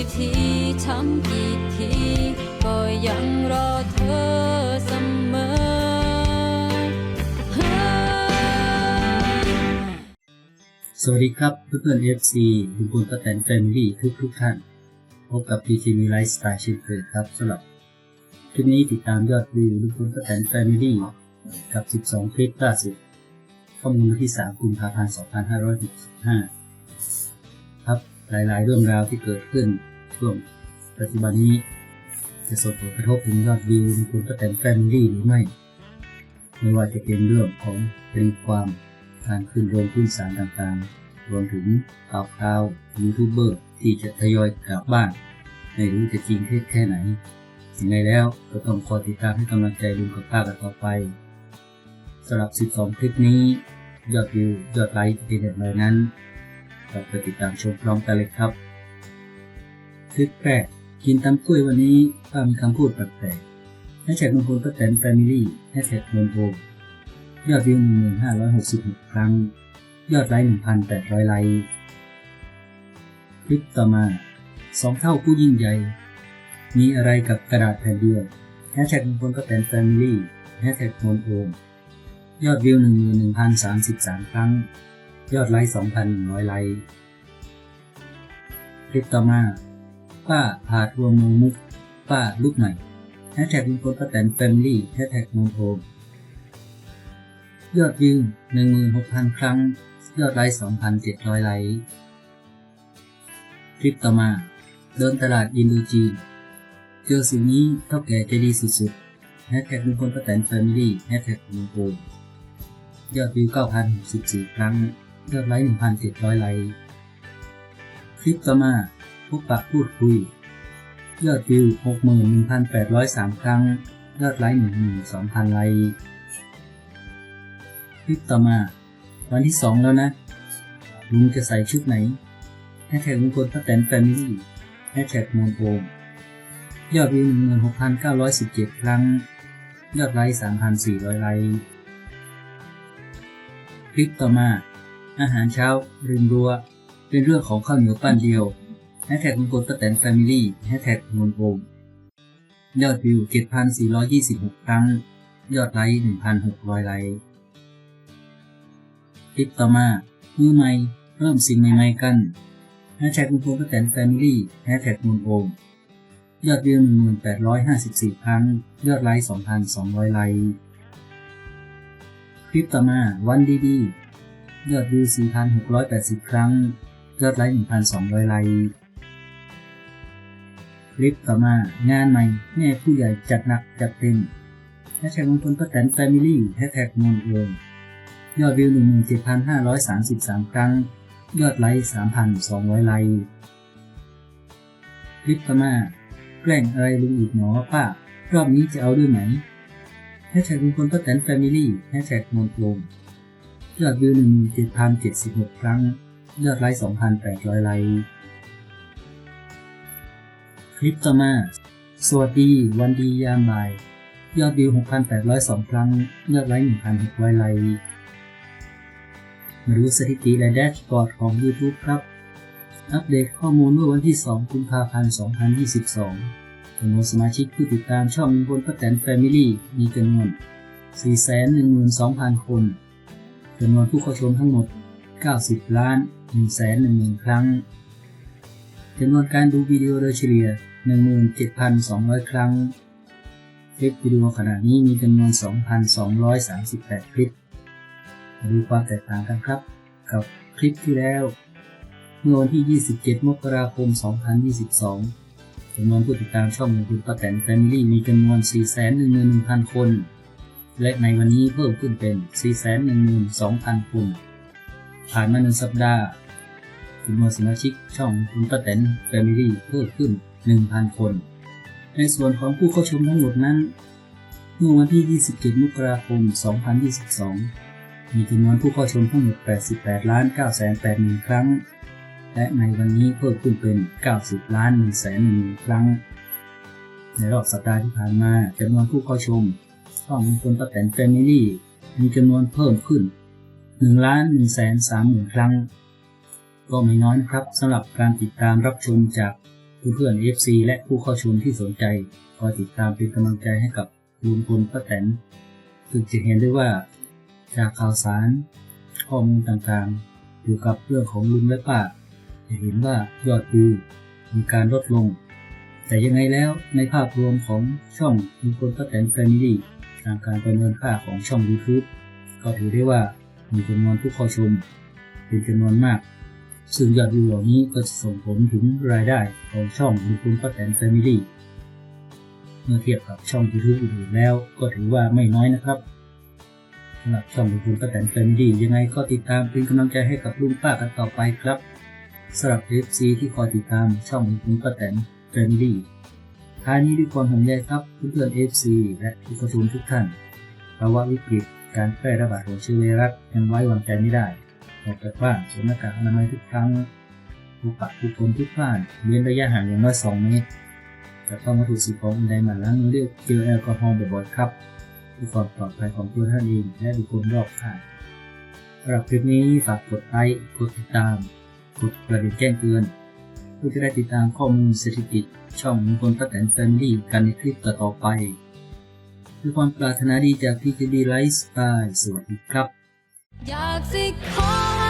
กี่ทีทำกี่ทีก็ยังรอเธอเสมอสวัสดีครับเพื่อนๆ FC ทุกคนป้าแตนแฟมิลี่ทุกทุกท่าน พบกับ PT มีไลฟ์สไตล์เช่นเคยครับสำหรับคลิปนี้ติดตามยอดวิวทุกคนป้าแตนแฟมิลี่กับ 12 คลิปล่าสุดข้อมูลที่ 3 กุมภาพันธ์ 2565 ครับ หลายๆ เรื่องราวที่เกิดขึ้นช่วงปัจจุบันนี้ จะส่งผลกระทบถึงยอดวิวทุกคนป้าแตนแฟมิลี่หรือไม่ ไม่ว่าจะเป็นเรื่องของคดีความการขึ้นโรงขึ้นศาลต่างๆ รวมถึงข่าวคราวยูทูบเบอร์ที่จะทยอยกลับบ้าน ไม่รู้จะจริงเท็จแค่ไหนยังไงแล้วก็ต้องคอยติดตามให้กำลังใจลุงกับป้ากันต่อไปสำหรับ 12 คลิปนี้ ยอดวิวยอดไลค์เป็นอย่างไรนั้น เราไปติดตามชมพร้อมกันเลยครับคลิปแรกกินตำกล้วยวันนี้ป้ามีคำพูดแปลกๆแฮชแท็กลุงพลป้าแตนแฟมิลี่แฮชแท็กเงินโอมยอดวิว1,566 ครั้ง ยอดไลค์1,800 ไลค์คลิปต่อมาสองเท่าผู้ยิ่งใหญ่ มีอะไรกับกระดาษแผ่นเดียวแฮชแท็กมงคลก็แตนแฟมิลี่แฮชแท็กมนโอมยอดวิว11,033 ครั้ง ยอดไลค์ 2,100 ไลค์ คลิปต่อมา ป้าพาทัวร์เมืองมุก ป้าลูกใหม่แฮชแท็กมงคลก็แตนแฟมิลี่แฮชแท็กมนโอมยอดวิว 16,000 ครั้ง ยอดไลค์ 2,700 ไลค์ คลิปต่อมา เดินตลาดอินโดจีน เจอสิ่งนี้เท่าแก่ใจดีสุดๆแฮชแท็กลุงพลป้าแตนแฟมิลี่แฮชแท็กลุงโกมยอดวิว 9,064 ครั้ง ยอดไลค์ 1,700 ไลค์ คลิปต่อมาพบปะพูดคุย ยอดวิว 61,803 ครั้ง ยอดไลค์ 12,000 ไลค์ คลิปต่อมา วันที่สองแล้วนะ ลุงจะใส่ชุดไหนแฮชแท็กลุงพลป้าแตนแฟมิลี่แฮชแท็กมอนโอมยอดวิว 16,917 ครั้ง ยอดไลค์ 3,400 ไลค์ คลิปต่อมา อาหารเช้าริมรั้ว เป็นเรื่องของข้าวเหนียวปั้นเดียวแฮชแท็กลุงพลป้าแตนแฟมิลี่แฮชแท็กมนโอมยอดวิว 7,426 ครั้ง ยอดไลค์ 1,600 ไลค์คลิปต่อมามือใหม่เริ่มสิ่งใหม่ๆกันแฮชแท็กลุงพลป้าแตนแฟมิลี่แฮชแท็กมุนโอมยอดวิว 1854 ครั้ง ยอดไลค์ 2,200 ไลค์ คลิปต่อมาวันดีๆ ยอดวิว 4,680 ครั้ง ยอดไลค์ 1,200 ไลค์ คลิปต่อมา งานใหม่แม่ผู้ใหญ่จัดหนักจัดเต็มแฮชแท็กลุงพลป้าแตนแฟมิลี่แฮชแท็กมุนโอมยอดวิว 17,533 ครั้ง ยอดไลค์ 3,200 ไลค์ คลิปต่อมาแกล้งอะไรลุงอีกหนอป้ารอบนี้จะเอาด้วยไหมแฮชแท็กลุงพลป้าแตนแฟมิลี่แฮชแท็กมนโลม ยอดวิว17,076 ครั้ง ยอดไลค์ 2,800 ไลค์ คลิปต่อมา สวัสดี วันดียามบ่าย ยอดวิว 6,802 ครั้ง ยอดไลค์ 1,600 ไลค์ มาดูสถิติและแดชบอร์ดของ YouTube ครับ อัปเดตข้อมูลเมื่อวันที่ 2 กุมภาพันธ์ 2022จำนวนสมาชิกผู้ติดตามช่องบนป้าแตนแฟมิลี่มีจำนวน 412,000 คน จำนวนผู้เข้าชมทั้งหมด 90 ล้าน110,000ครั้งจำนวนการดูวิดีโอโดยเฉลี่ย 17,200 ครั้ง คลิปวิดีโอขณะนี้มีจำนวน 2,238 คลิป ดูความแตกต่างกันครับ กับคลิปที่แล้ว เมื่อวันที่ 27 มกราคม 2022จำนวนผู้ติดตามช่องของคุณป้าแตนแฟมิลี่มีจำนวน 411,000 คน และในวันนี้เพิ่มขึ้นเป็น 412,000 คนผ่านมาหนึ่งสัปดาห์จำนวนสมาชิกช่องคุณป้าแตนแฟมิลี่เพิ่มขึ้น 1,000 คน ในส่วนของผู้เข้าชมทั้งหมดนั้น เมื่อวันที่ 27 มกราคม 2022 มีจำนวนผู้เข้าชมทั้งหมด 88 ล้าน9แสน8หมื่นครั้ง และในวันนี้เพิ่มขึ้นเป็น 90 ล้าน1แสน1หมื่นครั้ง ในรอบสัปดาห์ที่ผ่านมาจำนวนผู้เข้าชม ช่องคนป้าแตนแฟมิลี่มีจำนวนเพิ่มขึ้น1ล้าน1แสน3หมื่นครั้ง ก็ไม่น้อยนะครับสำหรับการติดตามรับชมจากเพื่อนๆ FC และผู้เข้าชมที่สนใจคอยติดตามเป็นกำลังใจให้กับลุงพลป้าแตนซึ่งจะเห็นได้ว่า จากข่าวสาร ข้อมูลต่างๆเกี่ยวกับเรื่องของลุงและป้า จะเห็นว่ายอดวิวมีการลดลง แต่ยังไงแล้วในภาพรวมของช่องลุงพลป้าแตนแฟมิลี่ ทางการประเมินค่าของช่อง YouTube ก็ถือได้ว่ามีจำนวนผู้เข้าชม เป็นจำนวนมาก ซึ่งยอดวิวเหล่านี้ก็จะส่งผลถึงรายได้ของช่องลุงพลป้าแตนแฟมิลี่เมื่อเทียบกับช่อง YouTube อื่นๆแล้ว ก็ถือว่าไม่น้อยนะครับสำหรับช่องลุงพลป้าแตนแฟมิลี่ยังไงก็ติดตามเป็นกำลังใจให้กับลุงป้ากันต่อไปครับสำหรับ FC ที่คอยติดตามช่องลุงพลป้าแตนแฟมิลี่ ท้ายนี้ด้วยความห่วงใยครับเพื่อนๆ FC และผู้เข้าชมทุกท่านภาวะวิกฤตการแพร่ระบาดของเชื้อไวรัสยังไว้วางใจไม่ได้ออกจากบ้านสวมหน้ากากอนามัยทุกครั้งพบปะผู้คนทุกบ้านเว้นระยะห่างอย่างน้อย2เมตรจะต้องมาถูกสิ่งของอื่นใดมาล้างมือด้วยเจลแอลกอฮอล์บ่อยๆครับเพื่อความปลอดภัยของตัวท่านเองและบุคคลรอบข้างสำหรับคลิปนี้ฝากกดไลค์กดติดตาม กดกระดิ่งแจ้งเตือน พื่อจะได้ติดตามข้อมูลเศรษฐกิจ ช่องมงคลป้าแตนแฟมิลี่กันในคลิปต่อๆไปด้วยความปรารถนาดีจากพีจีดีไลฟ์สไตล์สวัสดีครับอยากสิขอ